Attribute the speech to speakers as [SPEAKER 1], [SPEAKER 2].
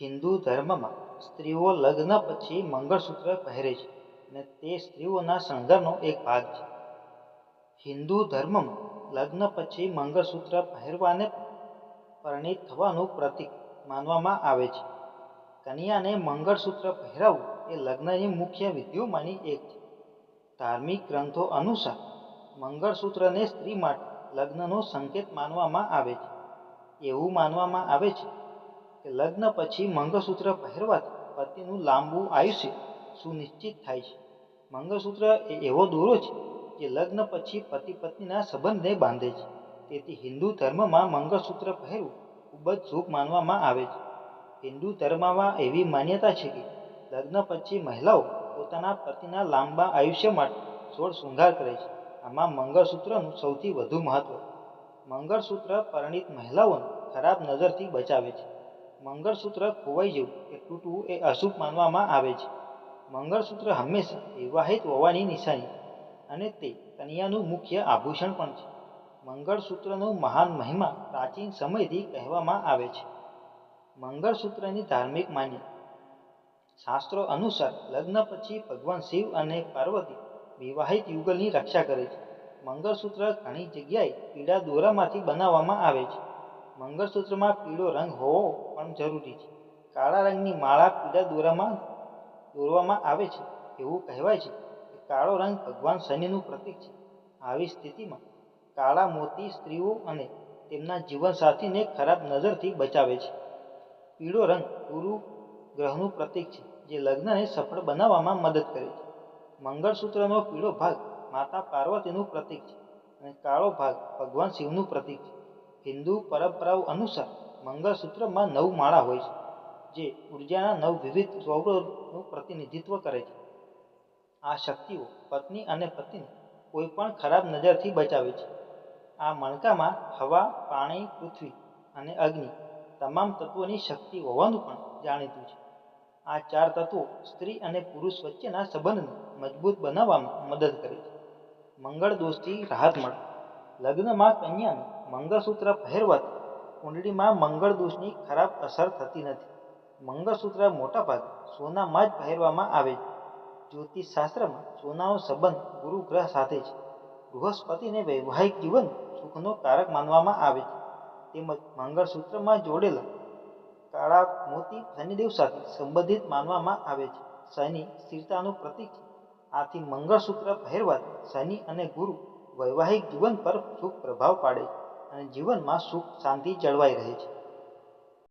[SPEAKER 1] હિન્દુ ધર્મમાં સ્ત્રીઓ લગ્ન પછી મંગળસૂત્ર પહેરે છે અને તે સ્ત્રીઓના શણગારનો એક ભાગ છે. હિન્દુ ધર્મમાં લગ્ન પછી મંગળસૂત્ર પહેરવાને પરણિત થવાનું પ્રતીક માનવામાં આવે છે. કન્યાને મંગળસૂત્ર પહેરાવવું એ લગ્નની મુખ્ય વિધિઓમાંની એક છે. ધાર્મિક ગ્રંથો અનુસાર મંગળસૂત્રને સ્ત્રી માટે લગ્નનો સંકેત માનવામાં આવે છે. એવું માનવામાં આવે છે કે લગ્ન પછી મંગળસૂત્ર પહેરવાથી પતિનું લાંબુ આયુષ્ય સુનિશ્ચિત થાય છે. મંગળસૂત્ર એ એવો દોરો છે જે લગ્ન પછી પતિ પત્નીના સંબંધને બાંધે છે. તેથી હિન્દુ ધર્મમાં મંગળસૂત્ર પહેરવું ખૂબ જ શુભ માનવામાં આવે છે. હિન્દુ ધર્મમાં એવી માન્યતા છે કે લગ્ન પછી મહિલાઓ પોતાના પતિના લાંબા આયુષ્ય માટે સોળ શૃંગાર કરે છે. આમાં મંગળસૂત્રનું સૌથી વધુ મહત્વ. મંગળસૂત્ર પરણિત મહિલાઓને ખરાબ નજરથી બચાવે છે. મંગળસૂત્ર ખોવાઈ જવું. કે તૂટવું એ અશુભ માનવામાં આવે છે. મંગળસૂત્ર હંમેશા વિવાહિત હોવાની નિશાની અને તે કન્યાનું મુખ્ય આભૂષણ પણ છે. મંગળસૂત્રનો મહાન મહિમા પ્રાચીન સમયથી કહેવામાં આવે છે. મંગળસૂત્રની ધાર્મિક માન્યતા. શાસ્ત્રો અનુસાર લગ્ન પછી ભગવાન શિવ અને પાર્વતી વિવાહિત યુગલની રક્ષા કરે છે. મંગળસૂત્ર ઘણી જગ્યાએ પીળા દોરામાંથી બનાવવામાં આવે છે. મંગળસૂત્રમાં પીળો રંગ હોવો પણ જરૂરી છે. કાળા રંગની માળા પીળા દોરામાં દોરવામાં આવે છે. એવું કહેવાય છે કે કાળો રંગ ભગવાન શનિનું પ્રતીક છે. આવી સ્થિતિમાં કાળા મોતી સ્ત્રીઓ અને તેમના જીવનસાથીને ખરાબ નજરથી બચાવે છે. પીળો રંગ ગુરુ ગ્રહનું પ્રતીક છે, જે લગ્નને સફળ બનાવવામાં મદદ કરે છે. મંગળસૂત્રનો પીળો ભાગ માતા પાર્વતીનું પ્રતીક છે અને કાળો ભાગ ભગવાન શિવનું પ્રતીક છે. હિન્દુ પરંપરાઓ અનુસાર મંગળસૂત્રમાં નવ માળા હોય છે, જે ઉર્જાના નવ વિવિધ સ્વરૂપોનું પ્રતિનિધિત્વ કરે છે. આ શક્તિઓ પત્ની અને પતિને કોઈ પણ ખરાબ નજરથી બચાવે છે. આ મણકામાં હવા, પાણી, પૃથ્વી અને અગ્નિ તમામ તત્વોની શક્તિ હોવાનું પણ જાણીતું છે. આ ચાર તત્વો સ્ત્રી અને પુરુષ વચ્ચેના સંબંધને મજબૂત બનાવવામાં મદદ કરે છે. મંગળ દોષથી રાહત મળે. લગ્નમાં કન્યાને મંગળસૂત્ર પહેરવાથી કુંડળીમાં મંગળ દોષની ખરાબ અસર થતી નથી. મંગળસૂત્ર મોટાભાગે સોનામાં જ પહેરવામાં આવે છે. જ્યોતિષશાસ્ત્રમાં સોનાનો સંબંધ ગુરુ ગ્રહ સાથે છે. બૃહસ્પતિને વૈવાહિક જીવન સુખનો કારક માનવામાં આવે છે. તેમજ મંગળસૂત્રમાં જોડેલા કાળા મોતી શનિદેવ સાથે સંબંધિત માનવામાં આવે છે. શનિ સ્થિરતાનું પ્રતીક છે. આથી મંગળસૂત્ર પહેરવાથી શનિ અને ગુરુ વૈવાહિક જીવન પર શુભ પ્રભાવ પાડે છે. અને જીવનમાં સુખ શાંતિ જળવાઈ રહે છે.